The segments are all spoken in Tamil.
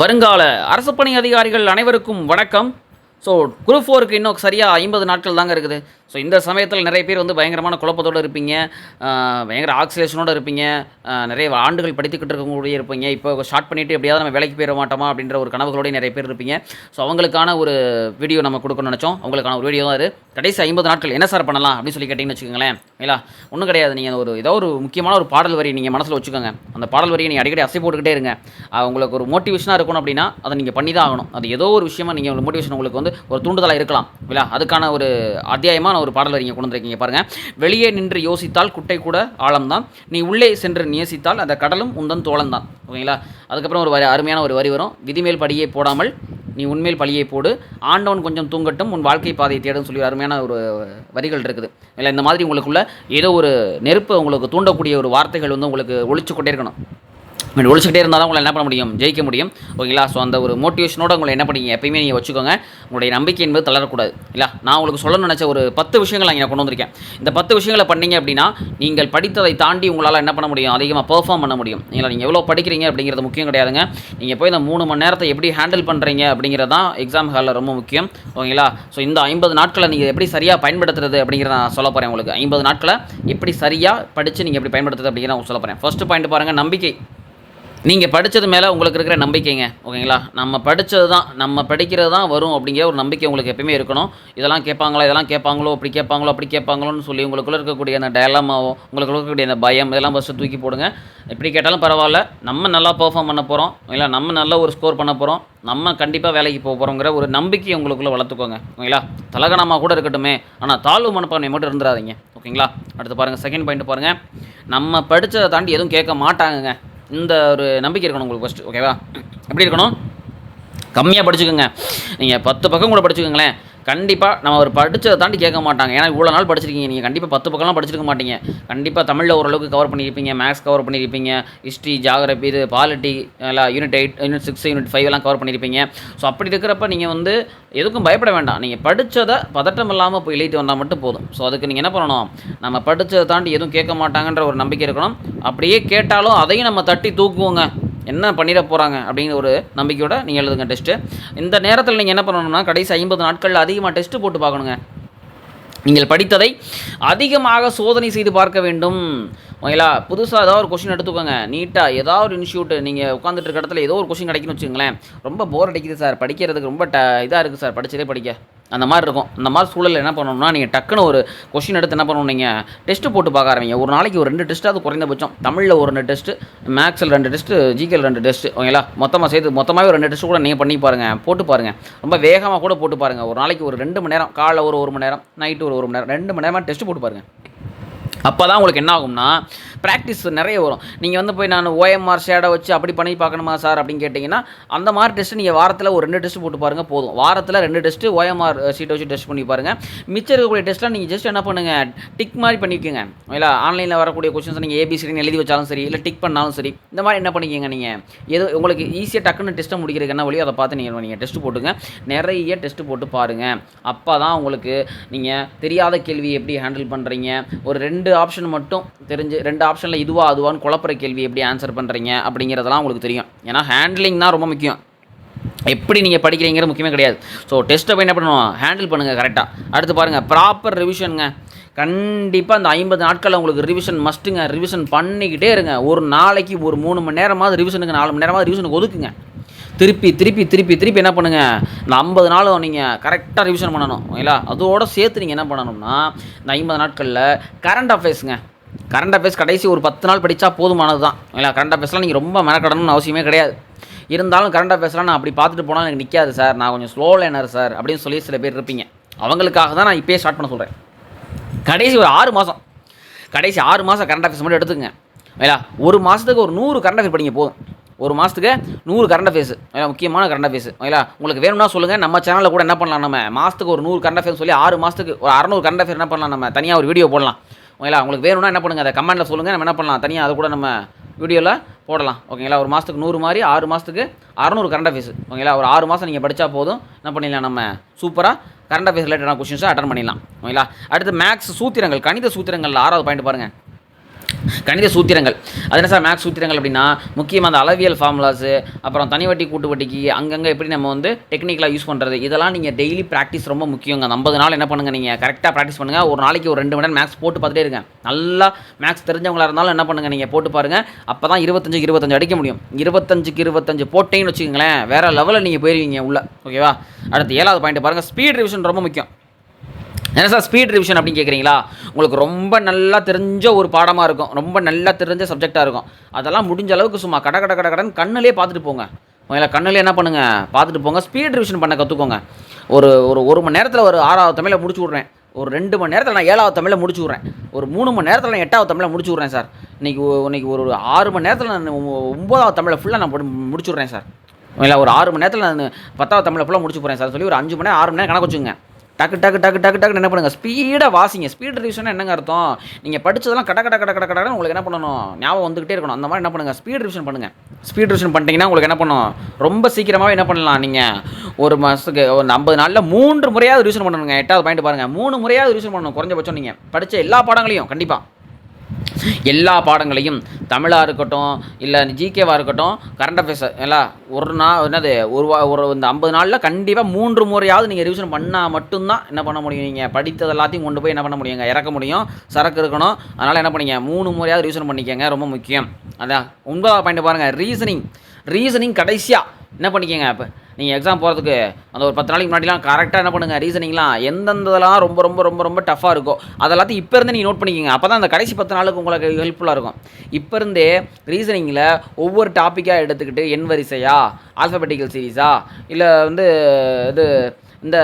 வருங்கால அரசு பணி அதிகாரிகள் அனைவருக்கும் வணக்கம். ஸோ குரூப் ஃபோருக்கு இன்னும் சரியாக ஐம்பது நாட்கள் தாங்க இருக்குது. ஸோ இந்த சமயத்தில் நிறைய பேர் வந்து பயங்கரமான குழப்பத்தோடு இருப்பீங்க. பயங்கர ஆக்சிலேஷனோடு இருப்பீங்க. நிறைய ஆண்டுகள் படித்துக்கிட்டு இருக்கக்கூடிய இருப்பீங்க. இப்போ ஸ்டார்ட் பண்ணிவிட்டு எப்படியாவது நம்ம வேலைக்கு போயிட மாட்டோமா அப்படின்ற ஒரு கனவுகளோடய நிறைய பேர் இருப்பீங்க. ஸோ அவங்களுக்கான ஒரு வீடியோ நம்ம கொடுக்கணும்னு நினச்சோம். அவங்களுக்கான ஒரு வீடியோ தான் அது. கடைசி ஐம்பது நாட்கள் என்ன சார் பண்ணலாம் அப்படின்னு சொல்லி கேட்டிங்கன்னு வச்சுக்கோங்களேன். இல்லை ஒன்றும் கிடையாது. நீங்கள் ஒரு ஏதோ ஒரு முக்கியமான ஒரு பாடல் வரி நீங்கள் மனசில் வச்சுக்கோங்க. அந்த பாடல் வரியை நீங்கள் அடிக்கடி அசை போட்டுக்கிட்டே இருங்க. உங்களுக்கு ஒரு மோட்டிவேஷனாக இருக்கணும் அப்படின்னா அதை நீங்கள் பண்ணி தான் ஆகணும். அது ஏதோ ஒரு விஷயமா நீங்கள் ஒரு மோட்டிவேஷன் உங்களுக்கு வந்து ஒரு தூண்டுதலாக இருக்கலாம். இல்லை அதுக்கான ஒரு அத்தியாயமாக அத்தியாயமான ஒரு பாடல் நீங்கள் கொண்டு வந்திருக்கீங்க பாருங்கள் வெளியே நின்று யோசித்தால் குட்டை கூட ஆழம்தான். நீ உள்ளே சென்று நேசித்தால் அந்த கடலும் உந்தன் தோழந்தான் ஓகேங்களா? அதுக்கப்புறம் ஒரு வரி அருமையான ஒரு வரி வரும். விதிமேல் படியே போடாமல் நீ உண்மையில் பழியை போடு. ஆண்டவன் கொஞ்சம் தூங்கட்டும் உன் வாழ்க்கை பாதையை தேடும் சொல்லி அருமையான ஒரு வரிகள் இருக்குது. இல்லை இந்த மாதிரி உங்களுக்குள்ள ஏதோ ஒரு நெருப்பு உங்களுக்கு தூண்டக்கூடிய ஒரு வார்த்தைகள் வந்து உங்களுக்கு ஒழிச்சு கொண்டே இருக்கணும். இப்படி ஒழிச்சுக்கிட்டே இருந்தால் தான் உங்களை என்ன பண்ண முடியும்? ஜெயிக்க முடியும். ஓகேங்களா? ஸோ அந்த ஒரு மோட்டிவேஷனோட உங்களை என்ன பண்ணீங்க? எப்பயுமே நீங்கள் வச்சுக்கோங்க. உங்களுடைய நம்பிக்கை என்பது தளரக்கூடாது. இல்லை நான் உங்களுக்கு சொல்லணும்னு நினச்ச ஒரு பத்து விஷயங்கள் நான் இங்கே கொண்டு வந்திருக்கேன். இந்த பத்து விஷயங்களை பண்ணீங்க அப்படின்னா நீங்கள் படித்ததை தாண்டி உங்களால் என்ன பண்ண முடியும்? அதிகமாக பெர்ஃபார்ம் பண்ண முடியும். இல்லை நீங்கள் எவ்வளோ படிக்கிறீங்க அப்படிங்கிறது முக்கியம் கிடையாதுங்க. நீங்கள் போய் இந்த மூணு மணி நேரத்தை எப்படி ஹேண்டில் பண்ணுறீங்க அப்படிங்கிறது தான் எக்ஸாம் ஹாலில் ரொம்ப முக்கியம். ஓகேங்களா? ஸோ இந்த ஐம்பது நாட்களை நீங்கள் எப்படி சரியாக பயன்படுத்துறது அப்படிங்கிறத நான் சொல்ல போகிறேன் உங்களுக்கு. ஐம்பது நாட்களை எப்படி சரியாக படித்து நீங்கள் எப்படி பயன்படுத்துறது அப்படிங்கிறத நான் சொல்ல போகிறேன் ஃபஸ்ட்டு பாயிண்ட் பாருங்கள் நம்பிக்கை. நீங்கள் படித்தது மேலே உங்களுக்கு இருக்கிற நம்பிக்கைங்க ஓகேங்களா? நம்ம படித்தது தான் நம்ம படிக்கிறது தான் வரும் அப்படிங்கிற ஒரு நம்பிக்கை உங்களுக்கு எப்பயுமே இருக்கணும். இதெல்லாம் கேட்பாங்களா இதெல்லாம் கேட்பாங்களோ அப்படி கேட்பாங்களோ அப்படி கேட்பாங்களோன்னு சொல்லி உங்களுக்குள்ளே இருக்கக்கூடிய அந்த டயலாமாவோ உங்களுக்குள்ள இருக்கக்கூடிய அந்த பயம் இதெல்லாம் ஃபஸ்ட்டு தூக்கி போடுங்க. எப்படி கேட்டாலும் பரவாயில்ல நம்ம நல்லா பர்ஃபார்ம் பண்ண போகிறோம் இல்லை நம்ம நல்ல ஒரு ஸ்கோர் பண்ண போகிறோம் நம்ம கண்டிப்பாக வேலைக்கு போக போகிறோங்கிற ஒரு நம்பிக்கையை உங்களுக்குள்ளே வளர்த்துக்கோங்க ஓகேங்களா? தலகணமாக கூட இருக்கட்டுமே ஆனால் தாழ்வு மனப்பான்மை மட்டும் இருந்துடாதீங்க ஓகேங்களா? அடுத்து பாருங்கள் செகண்ட் பாயிண்ட் பாருங்கள் நம்ம படித்ததை தாண்டி எதுவும் கேட்க மாட்டாங்கங்க. இந்த ஒரு நம்பிக்கை இருக்கணும் உங்களுக்கு ஃபஸ்ட்டு ஓகேவா எப்படி இருக்கணும்? கம்மியாக படிச்சுக்கோங்க. நீங்கள் பத்து பக்கம் கூட படிச்சுக்கோங்களேன். கண்டிப்பாக நம்ம ஒரு படித்ததை தாண்டி கேட்க மாட்டாங்க. ஏன்னா இவ்வளோ நாள் படிச்சிருக்கீங்க. நீங்கள் கண்டிப்பாக பத்து பக்கம்லாம் படிச்சிருக்க மாட்டீங்க. கண்டிப்பாக தமிழில் ஓரளவுக்கு கவர் பண்ணியிருப்பீங்க. மேக்ஸ் கவர் பண்ணியிருப்பீங்க. ஹிஸ்ட்ரி ஜாகிரபி இது பாலிட்டி எல்லாம் unit eight unit six unit five எல்லாம் கவர் பண்ணியிருப்பீங்க. ஸோ அப்படி இருக்கிறப்ப நீங்கள் வந்து எதுக்கும் பயப்பட வேண்டாம். நீங்கள் படித்ததை பதட்டம் இல்லாமல் போய் எழுதிட்டு வந்தால் மட்டும் போதும். ஸோ அதுக்கு நீங்கள் என்ன பண்ணணும்? நம்ம படித்ததை தாண்டி எதுவும் கேட்க மாட்டாங்கன்ற ஒரு நம்பிக்கை இருக்கணும். அப்படியே கேட்டாலும் அதையும் நம்ம தட்டி தூக்குவோங்க. என்ன பண்ணிட போகிறாங்க அப்படிங்கிற ஒரு நம்பிக்கையோட நீங்கள் எழுதுங்க டெஸ்ட்டு. இந்த நேரத்தில் நீங்கள் என்ன பண்ணணும்னா கடைசி ஐம்பது நாட்களில் அதிகமாக டெஸ்ட்டு போட்டு பார்க்கணுங்க. நீங்கள் படித்ததை அதிகமாக சோதனை செய்து பார்க்க வேண்டும். ஓகேங்களா புதுசாக ஏதாவது ஒரு கொஷின் எடுத்துக்கோங்க. நீட்டாக ஏதாவது ஒரு இன்ஸ்டியூட் நீங்கள் உட்காந்துட்டு இருக்க இடத்துல ஏதோ ஒரு கொஷின் கிடைக்குன்னு வச்சுக்கோங்களேன். ரொம்ப போர் அடிக்குது சார். படிக்கிறதுக்கு ரொம்ப ட இதாக இருக்குது சார். படித்ததே படிக்க. அந்த மாதிரி இருக்கும். அந்த மாதிரி சூழலில் என்ன பண்ணணும்னா நீங்கள் டக்குன்னு ஒரு கொஷின் எடுத்து என்ன பண்ணணும் நீங்கள் டெஸ்ட்டு போட்டு பார்க்க ஆரம்பிங்க. ஒரு நாளைக்கு ஒரு ரெண்டு டெஸ்ட்டாவது குறைந்தபட்சம். தமிழில் ஒரு ரெண்டு டெஸ்ட்டு மேக்ஸில் ரெண்டு டெஸ்ட்டு ஜிகேல் ரெண்டு டெஸ்ட்டு ஓகேங்களா மொத்தமாக சேர்த்து மொத்தமாகவே ஒரு ரெண்டு டெஸ்ட்டு கூட நீங்கள் பண்ணி பாருங்கள் போட்டு பாருங்கள் ரொம்ப வேகமாக கூட போட்டு பாருங்கள் ஒரு நாளைக்கு ஒரு ரெண்டு மணி நேரம் காலைல ஒரு ஒரு மணி நேரம் நைட்டு ஒரு ஒரு மணி நேரம் ரெண்டு மணி நேரமாக டெஸ்ட்டு போட்டு பாருங்கள் அப்போ தான் உங்களுக்கு என்ன ஆகும்னா ப்ராக்டிஸ் நிறைய வரும். நீங்கள் வந்து போய் நான் ஓஎம்ஆர் ஷேடை வச்சு அப்படி பண்ணி பார்க்கணுமா சார் அப்படின்னு கேட்டிங்கன்னா அந்த மாதிரி டெஸ்ட்டு நீங்கள் வாரத்தில் ஒரு ரெண்டு டெஸ்ட் போட்டு பாருங்கள் போதும். வாரத்தில் ரெண்டு டெஸ்ட்டு ஓஎம்ஆர் சீட்டை வச்சு டெஸ்ட் பண்ணி பாருங்கள் மிச்சம் இருக்கக்கூடிய டெஸ்ட்லாம் நீங்கள் ஜஸ்ட் என்ன பண்ணுங்கள் டிக் மாதிரி பண்ணிக்கோங்க. இல்லை ஆன்லைனில் வரக்கூடிய கொஸ்டின்ஸ் நீங்கள் ஏபிசிடின்னு எழுதி வச்சாலும் சரி இல்லை டிக் பண்ணாலும் சரி இந்த மாதிரி என்ன பண்ணிக்கோங்க நீங்கள் எது உங்களுக்கு ஈஸியாக டக்குன்னு டெஸ்ட்டை முடிக்கிறதுக்கு என்ன வழியோ அதை பார்த்து நீங்கள் நீங்கள் டெஸ்ட் போட்டுங்க. நிறைய டெஸ்ட் போட்டு பாருங்கள் அப்போ தான் உங்களுக்கு நீங்கள் தெரியாத கேள்வி எப்படி ஹேண்டில் பண்ணுறீங்க ஒரு ரெண்டு ஆப்ஷன் மட்டும் தெரிஞ்சு ரெண்டு ஆப்ஷனில் இதுவா அதுவான்னு குழப்புற கேள்வி எப்படி ஆன்சர் பண்ணுறீங்க அப்படிங்கிறதெல்லாம் உங்களுக்கு தெரியும். ஏன்னா ஹேண்ட்லிங் தான் ரொம்ப முக்கியம். எப்படி நீங்கள் படிக்கிறீங்கிற முக்கியமே கிடையாது. ஸோ டெஸ்ட்டை போய் என்ன பண்ணணும் ஹேண்டில் பண்ணுங்கள் கரெக்டாக அடுத்து பாருங்கள் ப்ராப்பர் ரிவிஷனுங்க கண்டிப்பாக அந்த ஐம்பது நாட்களில் உங்களுக்கு ரிவிஷன் மஸ்ட்டுங்க ரிவிஷன் பண்ணிக்கிட்டே இருங்க. ஒரு நாளைக்கு ஒரு மூணு மணி நேரமாவது ரிவிஷனுக்கு நாலு மணி நேரமாவது ரிவிஷனுக்கு ஒதுக்குங்க. திருப்பி திருப்பி திருப்பி திருப்பி என்ன பண்ணுங்கள் இந்த ஐம்பது நாளும் நீங்கள் கரெக்டாக ரிவிஷன் பண்ணணும் ஓகேங்களா அதோட சேர்த்து நீங்கள் என்ன பண்ணணும்னா இந்த ஐம்பது நாட்களில் கரண்ட் அஃபேர்ஸுங்க கரண்ட் அஃபேர்ஸ் கடைசி ஒரு பத்து நாள் படித்தா போதுமானது தான் ஓகேங்களா கரண்ட் அஃபேர்ஸ்லாம் நீங்கள் ரொம்ப மெனக்கடணும்னு அவசியமே கிடையாது. இருந்தாலும் கரண்ட் அஃபேர்ஸ்லாம் நான் அப்படி பார்த்துட்டு போனால் எனக்கு நிற்காது சார் நான் கொஞ்சம் ஸ்லோ லேனர் சார் அப்படின்னு சொல்லி சில பேர் இருப்பீங்க. அவங்களுக்காக தான் நான் இப்போயே ஸ்டார்ட் பண்ண சொல்கிறேன் கடைசி ஒரு ஆறு மாதம் கடைசி ஆறு மாதம் கரண்ட் அஃபேர்ஸ் மட்டும் எடுத்துக்கங்க ஓகேங்களா ஒரு மாதத்துக்கு ஒரு நூறு கரண்ட் அஃபேர் படிங்க போதும். ஒரு மாதத்துக்கு நூறு கரண்ட் அஃபேர்ஸ் ஓகேங்களா முக்கியமான கரண்ட் அஃபேர்ஸ் ஓகேங்களா? உங்களுக்கு வேணும்னா சொல்லுங்கள் நம்ம சேனலில் கூட என்ன பண்ணலாம் நம்ம? மாதத்துக்கு ஒரு நூறு கரண்ட் அஃபேர்ஸ் சொல்லி ஆறு மாதத்துக்கு ஒரு அறநூறு கரண்ட் அஃபேர் என்ன பண்ணலாம் நம்ம? தனியாக ஒரு வீடியோ போடலாம். ஓகேங்களா? உங்களுக்கு வேணும்னா என்ன பண்ணுங்கள் அதை கமெண்ட்டில் சொல்லுங்கள் நம்ம என்ன பண்ணலாம்? தனியாக அதை கூட நம்ம வீடியோவில் போடலாம். ஓகேங்களா? ஒரு மாதத்துக்கு நூறு மாதிரி ஆறு மாதத்துக்கு அறநூறு கரண்ட் அஃபேர்ஸ் ஓகேங்களா? ஒரு ஆறு மாதம் நீங்கள் படித்தா போதும். என்ன பண்ணிடலாம் நம்ம? சூப்பராக கரண்ட் அஃபேர்ஸ் ரிலேட்டடான கொஷின்ஸை அட்டன் பண்ணிடலாம். ஓகேங்களா? அடுத்து மேக்ஸ் சூத்திரங்கள் கணித சூத்திரங்களில் ஆறாவது பாயிண்ட் பாருங்கள் கணித சூத்திரங்கள். அது என்ன சார் மேக்ஸ் சூத்திரங்கள் அப்படின்னா முக்கியமாக அந்த அளவியல் ஃபார்முலாஸு அப்புறம் தனி வட்டி கூட்டு வட்டிக்கு அங்கங்கே எப்படி நம்ம வந்து டெக்னிக்கலாக யூஸ் பண்ணுறது இதெல்லாம் நீங்கள் டெய்லி ப்ராக்டிஸ் ரொம்ப முக்கியங்க. அந்த ஐம்பது நாள் என்ன பண்ணுங்கள் நீங்கள் கரெக்டாக ப்ராக்டிஸ் பண்ணுங்கள் ஒரு நாளைக்கு ஒரு ரெண்டு மணி நேரம் மேக்ஸ் போட்டு பார்த்துட்டே இருக்கேன் நல்லா மேக்ஸ் தெரிஞ்சவங்களாக இருந்தாலும் என்ன பண்ணுங்கள் நீங்கள் போட்டு பாருங்கள் அப்போ தான் இருபத்தஞ்சு இருபத்தஞ்சு அடிக்க முடியும். இருபத்தஞ்சுக்கு இருபத்தஞ்சு போட்டேன்னு வச்சுக்கோங்களேன் வேறு லெவலில் நீங்கள் போயிருவீங்க உள்ளே. ஓகேவா அடுத்து ஏழாவது பாயிண்ட் பாருங்கள் ஸ்பீட் ரிவிஷன் ரொம்ப முக்கியம். என்ன சார் ஸ்பீட் ரிவிஷன் அப்படின்னு கேட்குறீங்களா உங்களுக்கு ரொம்ப நல்லா தெரிஞ்ச ஒரு பாடமாக இருக்கும். ரொம்ப நல்லா தெரிஞ்ச சப்ஜெக்டாக இருக்கும். அதெல்லாம் முடிஞ்ச அளவுக்கு சும்மா கட கட கட கடன் கண்ணுலேயே பார்த்துட்டு போங்க. உங்களை கண்ணுலேயே என்ன பண்ணுங்கள் பார்த்துட்டு போங்க. ஸ்பீட் ரிவிஷன் பண்ண கற்றுக்கோங்க ஒரு ஒரு ஒரு மணி நேரத்தில் ஒரு ஆறாவது தமிழை முடிச்சு விட்றேன். ஒரு ரெண்டு மணி நேரத்தில் நான் ஏழாவது தமிழை முடிச்சு விட்றேன். ஒரு மூணு மணி நேரத்தில் நான் எட்டாவது தமிழை முடிச்சு விட்றேன் சார். இன்றைக்கி இன்னைக்கு ஒரு ஆறு மணி நேரத்தில் நான் ஒ- ஒம்பதாவது தமிழை ஃபுல்லாக நான் போட்டு முடிச்சு விட்றேன் சார். இல்லை ஒரு ஆறு மணி நேரத்தில் நான் பத்தாவது தமிழை ஃபுல்லாக முடிச்சு போகிறேன் சார். சொல்லி ஒரு அஞ்சு மணி நேரம் ஆறு மணி நேரம் கணக்கு வச்சுங்க டக்கு டக்கு டக்கு டக்கு டக்கு என்ன பண்ணுங்க? ஸ்பீடாக வாசிங்க. ஸ்பீட் ரிவிஷன் என்னங்க அர்த்தம்? நீங்கள் படித்ததெல்லாம் கட கட கட கட கடன்னு உங்களுக்கு என்ன பண்ணணும்? ஞாபகம் வந்துகிட்டே இருக்கணும். அந்த மாதிரி என்ன பண்ணுங்கள் ஸ்பீட் ரிவிஷன் பண்ணுங்கள் ஸ்பீட் ரிவிஷன் பண்ணிட்டீங்கன்னா உங்களுக்கு என்ன பண்ணும் ரொம்ப சீக்கிரமாகவே என்ன பண்ணலாம் நீங்கள் ஒரு மாதத்துக்கு ஒரு ஐம்பது நாளில் மூன்று முறையாவது ரிவிஷன் பண்ணணுங்க. எட்டாவது பாயிண்ட் பாருங்கள் மூணு முறையாவது ரிவிஷன் பண்ணணும். குறைஞ்சபட்சம் நீங்கள் படித்த எல்லா பாடங்களையும் கண்டிப்பாக எல்லா பாடங்களையும் தமிழாக இருக்கட்டும் இல்லை ஜிகேவாக இருக்கட்டும் கரண்ட் அஃபேர்ஸ் எல்லாம் ஒரு நாள் என்னது ஒரு வா ஒரு இந்த ஐம்பது நாளில் கண்டிப்பாக மூன்று முறையாவது நீங்கள் ரிவிஷன் பண்ணால் மட்டும்தான் என்ன பண்ண முடியும் நீங்கள் படித்தது எல்லாத்தையும் கொண்டு போய் என்ன பண்ண முடியுங்க? இறக்க முடியும். சரக்கு இருக்கணும். அதனால் என்ன பண்ணீங்க? மூணு முறையாவது ரிவிஷன் பண்ணிக்கங்க. ரொம்ப முக்கியம். அதான். ஒன்பதாவது பாயிண்ட் பாருங்கள் ரீசனிங் ரீசனிங் கடைசியாக என்ன பண்ணிக்கங்க? இப்போ நீங்கள் எக்ஸாம் போகிறதுக்கு அந்த ஒரு பத்து நாளைக்கு முன்னாடிலாம் கரெக்டாக என்ன பண்ணுங்கள் ரீசனிங்லாம் எந்தெந்ததெல்லாம் ரொம்ப ரொம்ப ரொம்ப ரொம்ப டஃப்பாக இருக்கும் அதெல்லாத்தையும் இப்போ இருந்து நீங்கள் நோட் பண்ணிக்கிங்க. அப்போ தான் அந்த கடைசி பத்து நாளுக்கு உங்களுக்கு ஹெல்ப்ஃபுல்லாக இருக்கும். இப்போ இருந்தே ரீசனிங்கில் ஒவ்வொரு டாப்பிக்காக எடுத்துக்கிட்டு எண் வரிசையா ஆல்ஃபபெட்டிக்கல் சீரீஸா இல்லை வந்து இது இந்த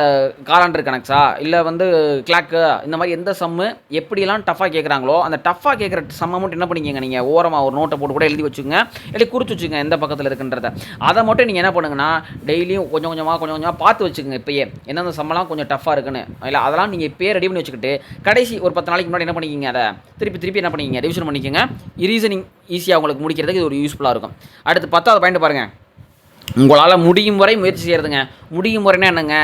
காலாண்டர் கணக்ஸா இல்லை வந்து கிளாக்கு இந்த மாதிரி எந்த சம்மு எப்படியெல்லாம் டஃப்பாக கேட்குறாங்களோ அந்த டஃப்பாக கேட்குற சம்மை மட்டும் என்ன பண்ணிக்கங்க நீங்கள் ஓரமாக ஒரு நோட்டை போட்டு கூட எழுதி வச்சுக்கோங்க. இல்லை குறித்து வச்சுக்கோங்க எந்த பக்கத்தில் இருக்குன்றத. அதை மட்டும் நீங்கள் என்ன பண்ணுங்கன்னா டெய்லியும் கொஞ்சம் கொஞ்சமாக கொஞ்சம் கொஞ்சமாக பார்த்து வச்சுக்கோங்க இப்போயே. எந்தெந்த சம்மெல்லாம் கொஞ்சம் டஃப்பாக இருக்குன்னு. இல்லை அதெல்லாம் நீங்கள் இப்போயே ரெடி பண்ணி வச்சுக்கிட்டு கடைசி ஒரு பத்து நாளைக்கு முன்னாடி என்ன பண்ணிக்கிங்க அதை? திருப்பி திருப்பி என்ன பண்ணிக்கிங்க? ரிவிஷன் பண்ணிக்கோங்க. ரீசனிங் ஈஸியாக உங்களுக்கு முடிக்கிறதுக்கு இது ஒரு யூஸ்ஃபுல்லாக இருக்கும். அடுத்து பத்தாவது பாயிண்ட் பாருங்கள் உங்களால் முடியும் வரை முயற்சி செய்கிறதுங்க முடியும் வரைனா என்னங்க?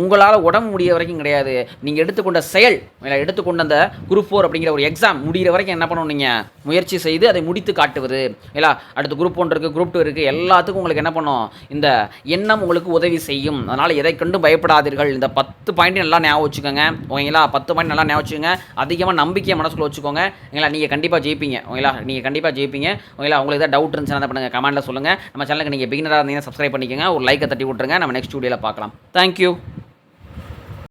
உங்களால் உடம்பு முடிய வரைக்கும் கிடையாது. நீங்கள் எடுத்துக்கொண்ட செயல் இல்லை எடுத்துக்கொண்ட அந்த குரூப் ஃபோர் அப்படிங்கிற ஒரு எக்ஸாம் முடிகிற வரைக்கும் என்ன பண்ணணும் நீங்கள் முயற்சி செய்து அதை முடித்து காட்டுவது. இல்லை அடுத்து குரூப் ஒன் இருக்குது குரூப் டூ இருக்குது எல்லாத்துக்கும் உங்களுக்கு என்ன பண்ணும்? இந்த எண்ணம் உங்களுக்கு உதவி செய்யும். அதனால் எதை கண்டு பயப்படாதீர்கள். இந்த பத்து பாயிண்ட் நல்லா ஞாபகம் வச்சுக்கோங்க. ஓகேங்களா? பத்து பாயிண்ட் நல்லா ஞாபகம் வச்சுக்கோங்க. அதிகமாக நம்பிக்கையை மனசுக்குள்ள வச்சுக்கோங்க. ஓகேங்களா? நீங்கள் கண்டிப்பாக ஜெயிப்பீங்க. ஓகேங்களா? நீங்கள் கண்டிப்பாக ஜெயிப்பீங்க. ஓகேங்களா? உங்களுக்கு ஏதாவது டவுட் இருந்துச்சுன்னா என்ன பண்ணுங்கள் கமெண்ட்டில் சொல்லுங்கள் நம்ம சேனலுக்கு நீங்கள் பிகினராக இருந்தீங்கன்னா சப்ஸ்கிரைப் பண்ணிக்கோங்க. ஒரு லைக்கை தட்டி விட்டுருங்க. நம்ம நெக்ஸ்ட் வீடியோவில் பார்க்கலாம். தேங்க்யூ